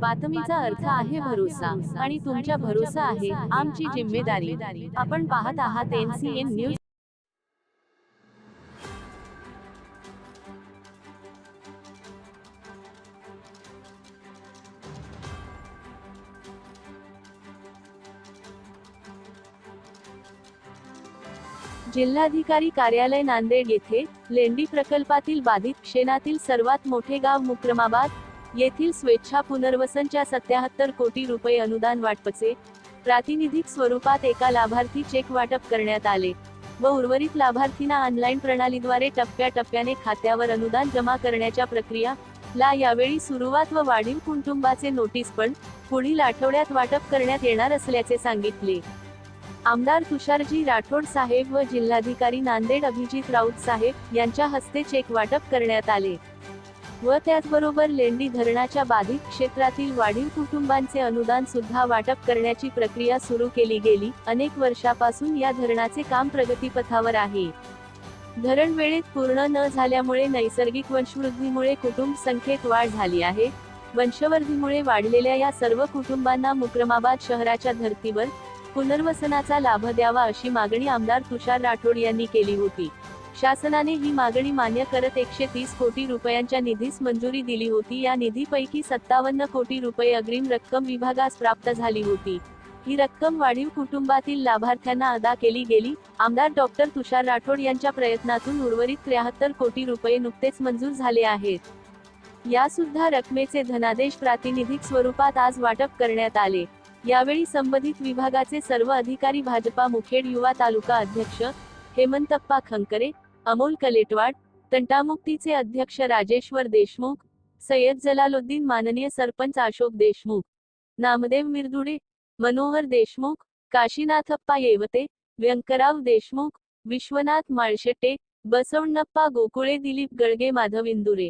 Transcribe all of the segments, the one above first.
बातमीचा अर्थ आहे भरोसा आणि तुमच्या भरोसा आहे आमची जिम्मेदारी. आपण पाहत आहात एनसीएन न्यूज. जिल्हाधिकारी कार्यालय नांदेड येथे लेंडी प्रकल्पातील बाधित क्षेत्रातील सर्वात मोठे गाव मुक्रमाबाद येथील स्वेच्छा पुनर्वसनच्या सत्याहत्तर कोटी रुपये अनुदान वाटपचे प्रातिनिधिक स्वरूपात एका लाभार्थी चेक वाटप करण्यात आले व उर्वरित लाभार्थींना ऑनलाईन प्रणालीद्वारे टप्प्याटप्प्याने खात्यावर अनुदान जमा करण्याच्या प्रक्रिया ला यावेळी सुरुवात व वाढीव कुटुंबाचे नोटीस पण पुढील आठवड्यात वाटप करण्यात येणार असल्याचे सांगितले. आमदार तुषारजी राठोड साहेब व जिल्हाधिकारी नांदेड अभिजित राऊत साहेब यांच्या हस्ते चेक वाटप करण्यात आले. व त्याचबरोबर लेंडी धरणाच्या बाधित क्षेत्रातील वाढीव कुटुंबांचे अनुदान सुद्धा वाटप करण्याची प्रक्रिया सुरू केली गेली. अनेक वर्षापासून या धरणाचे काम प्रगतीपथावर आहे. धरण वेळेत पूर्ण न झाल्यामुळे नैसर्गिक वंशवृद्धीमुळे कुटुंब संख्येत वाढ झाली आहे. वंशवर्धीमुळे वाढलेल्या या सर्व कुटुंबांना मुक्रमाबाद शहराच्या धर्तीवर पुनर्वसनाचा लाभ द्यावा अशी मागणी आमदार तुषार राठोड यांनी केली होती. शासनाने ही मागणी मान्य करत एकशे तीस कोटी रुपयांच्या निधीस मंजुरी दिली होती. या निधीपैकी सत्तावन्न कोटी रुपये अग्रिम रक्कम विभागास प्राप्त झाली होती. ही रक्कम वाढीव कुटुंबातील लाभार्थ्यांना अदा केली गेली. आमदार डॉक्टर तुषार राठोड यांच्या प्रयत्नातून उर्वरित त्र्याहत्तर कोटी रुपये नुकतेच मंजूर झाले आहेत. या सुद्धा रकमेचे धनादेश प्रातिनिधिक स्वरूपात आज वाटप करण्यात आले. यावेळी संबंधित विभागाचे सर्व अधिकारी भाजपा मुखेड युवा तालुका अध्यक्ष हेमंतप्पा खंकरे अमोल कलेटवाड तंटामुक्तीचे अध्यक्ष राजेश्वर देशमुख सय्यद जलालुद्दीन माननीय सरपंच अशोक देशमुख नामदेव मिरदुडे मनोहर देशमुख काशीनाथप्पा येवते व्यंकराव देशमुख विश्वनाथ माळशेटे बसवण्णप्पा गोकुळे दिलीप गळगे माधव इंदुरे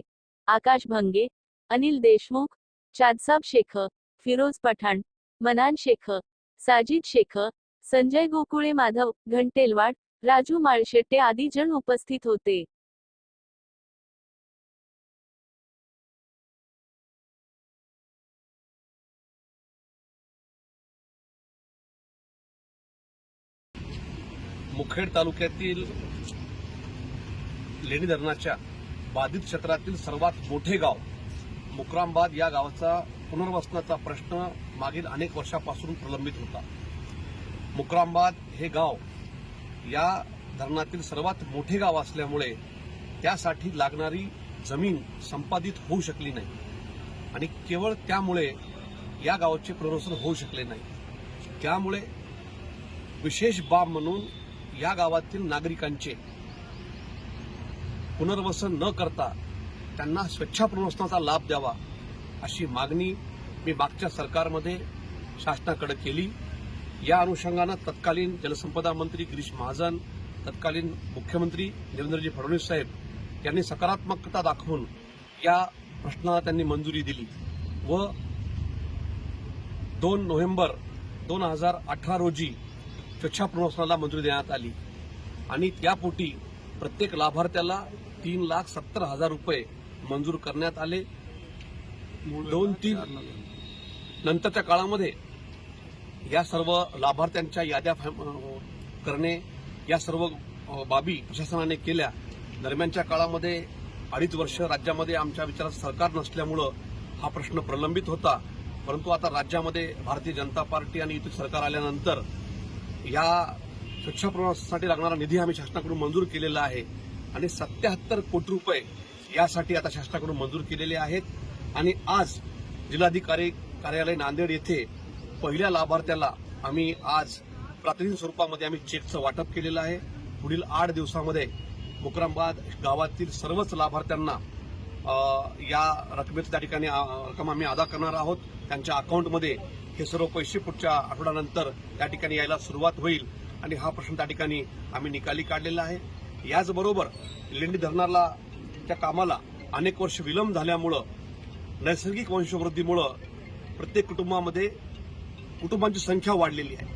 आकाश भंगे अनिल देशमुख चादसाब शेख फिरोज पठाण मनान शेख साजिद शेख संजय गोकुळे माधव घंटेलवाड राजू माळशेट्टे आदी जण उपस्थित होते. मुखेड तालुक्यातील लेणी धरणाच्या बाधित क्षेत्रातील सर्वात मोठे गाव मुक्रामबाद या गावाचा पुनर्वसनाचा प्रश्न मागील अनेक वर्षापासून प्रलंबित होता. मुक्रामबाद हे गाव या धरणातील सर्वात मोठे गाव असल्यामुळे त्यासाठी लागणारी जमीन संपादित होऊ शकली नाही. आणि केवळ त्यामुळे या गावाचे पुनर्वसन होऊ शकले नाही. त्यामुळे विशेष बाब म्हणून या गावातील नागरिकांचे पुनर्वसन न करता त्यांना स्वच्छा पुनर्वसनाचा लाभ द्यावा अशी मागणी मी मागच्या सरकारमध्ये शासनाकडे केली. या अनुषंगानं तत्कालीन जलसंपदा मंत्री गिरीश महाजन तत्कालीन मुख्यमंत्री देवेंद्रजी फडणवीस साहेब यांनी सकारात्मकता दाखवून या प्रश्नाला त्यांनी मंजुरी दिली व दोन नोव्हेंबर दोन हजार अठरा रोजी स्वच्छा पुनर्वसनाला मंजुरी देण्यात आली. आणि त्यापोटी प्रत्येक लाभार्थ्याला तीन लाख सत्तर हजार रुपये मंजूर करण्यात आले. दोन तीन नंतरच्या काळामध्ये या सर्व लाभार्थ्यांच्या याद्या फॅम- करणे या सर्व बाबी प्रशासनाने केल्या. दरम्यानच्या काळामध्ये अडीच वर्ष राज्यामध्ये आमच्या विचारात सरकार नसल्यामुळं हा प्रश्न प्रलंबित होता. परंतु आता राज्यामध्ये भारतीय जनता पार्टी आणि युती सरकार आल्यानंतर या स्वच्छ प्रवासासाठी लागणारा निधी आम्ही शासनाकडून मंजूर केलेला आहे. आणि सत्याहत्तर कोटी रुपये यासाठी आता शासनाकडून मंजूर केलेले आहेत. आणि आज जिल्हाधिकारी कार्यालय नांदेड येथे पहिल्या लाभार्थ्याला आम्ही आज प्रातिनिधिक स्वरूपामध्ये आम्ही चेकचं वाटप केलेलं आहे. पुढील आठ दिवसामध्ये मुकरामबाद गावातील सर्वच लाभार्थ्यांना या रकमेचं त्या ठिकाणी रक्कम आम्ही अदा करणार आहोत. त्यांच्या अकाउंटमध्ये हे सर्व पैसे पुढच्या आठवड्यानंतर त्या ठिकाणी यायला सुरुवात होईल आणि हा प्रश्न त्या ठिकाणी आम्ही निकाली काढलेला आहे. याचबरोबर लेंडी धरणाला त्या कामाला अनेक वर्ष विलंब झाल्यामुळं नैसर्गिक वंशवृद्धीमुळं प्रत्येक कुटुंबामध्ये कुटुंबांची संख्या वाढलेली आहे.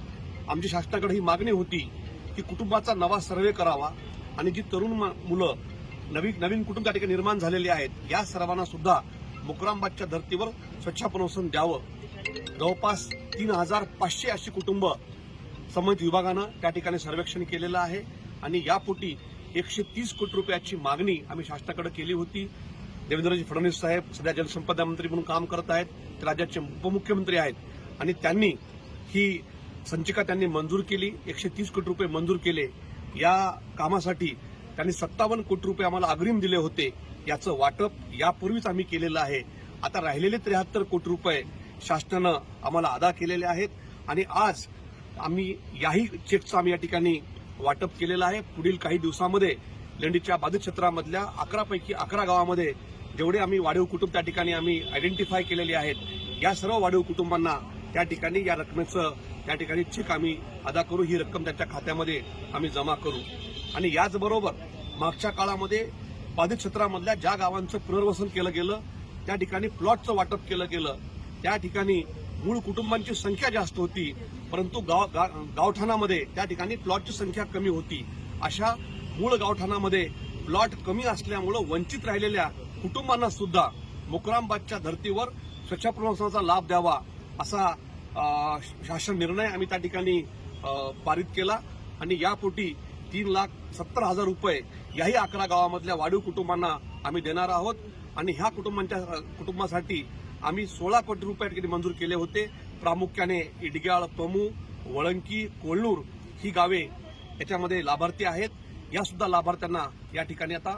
आमची शासनाकडे ही मागणी होती की कुटुंबाचा नवा सर्वे करावा आणि जी तरुण म- मुलं नवीन नवीन कुटुंब त्या ठिकाणी निर्माण झालेली आहेत या सर्वांना सुद्धा मुकरामबादच्या धर्तीवर स्वच्छ पुनर्वसन द्यावं. जवळपास तीन हजार पाचशे अशी कुटुंब संबंधित विभागानं त्या ठिकाणी सर्वेक्षण केलेलं आहे आणि यापोटी एकशे तीस कोटी रुपयाची मागणी आम्ही शासनाकडे केली होती. देवेंद्रजी फडणवीस साहेब सध्या जलसंपदा मंत्री म्हणून काम करत आहेत. ते राज्याचे उपमुख्यमंत्री आहेत. आणि त्यांनी ही संचिका त्यांनी मंजूर केली. एकशे तीस कोटी रुपये मंजूर केले. या कामासाठी त्यांनी सत्तावन्न कोटी रुपये आम्हाला अग्रिम दिले होते याचं वाटप यापूर्वीच आम्ही केलेलं आहे. आता राहिलेले त्र्याहत्तर कोटी रुपये शासनानं आम्हाला अदा केलेले आहेत आणि आज आम्ही याही चेकचं आम्ही या ठिकाणी वाटप केलेलं आहे. पुढील काही दिवसामध्ये लेंडीच्या बाधित क्षेत्रामधल्या अकरापैकी अकरा गावामध्ये जेवढे आम्ही वाढीव कुटुंब त्या ठिकाणी आम्ही आयडेंटिफाय केलेले आहेत. या सर्व वाढीव कुटुंबांना त्या ठिकाणी या रकमेचं त्या ठिकाणी चेक आम्ही अदा करू. ही रक्कम त्यांच्या खात्यामध्ये आम्ही जमा करू. आणि याचबरोबर मागच्या काळामध्ये बाधित क्षेत्रामधल्या ज्या गावांचं पुनर्वसन केलं गेलं त्या ठिकाणी प्लॉटचं वाटप केलं गेलं त्या ठिकाणी मूळ कुटुंबांची संख्या जास्त होती परंतु गाव गा- गावठाणामध्ये त्या ठिकाणी प्लॉटची संख्या कमी होती. अशा मूळ गावठाणामध्ये प्लॉट कमी असल्यामुळं वंचित राहिलेल्या कुटुंबांना सुद्धा मुक्रामबादच्या धर्तीवर स्वच्छ प्रवासाचा लाभ द्यावा असा शासन निर्णय आम्ही त्या ठिकाणी पारित केला. आणि यापोटी तीन लाख सत्तर हजार रुपये याही अकरा गावामधल्या वाढीव कुटुंबांना आम्ही देणार आहोत. आणि ह्या कुटुंबांच्या कुटुंबासाठी आम्ही सोळा कोटी रुपये ठिकाणी मंजूर केले होते. प्रामुख्याने इडग्याळ पमू वळंकी कोल्हूर ही गावे याच्यामध्ये लाभार्थी आहेत. या सुद्धा लाभार्थ्यांना या ठिकाणी आता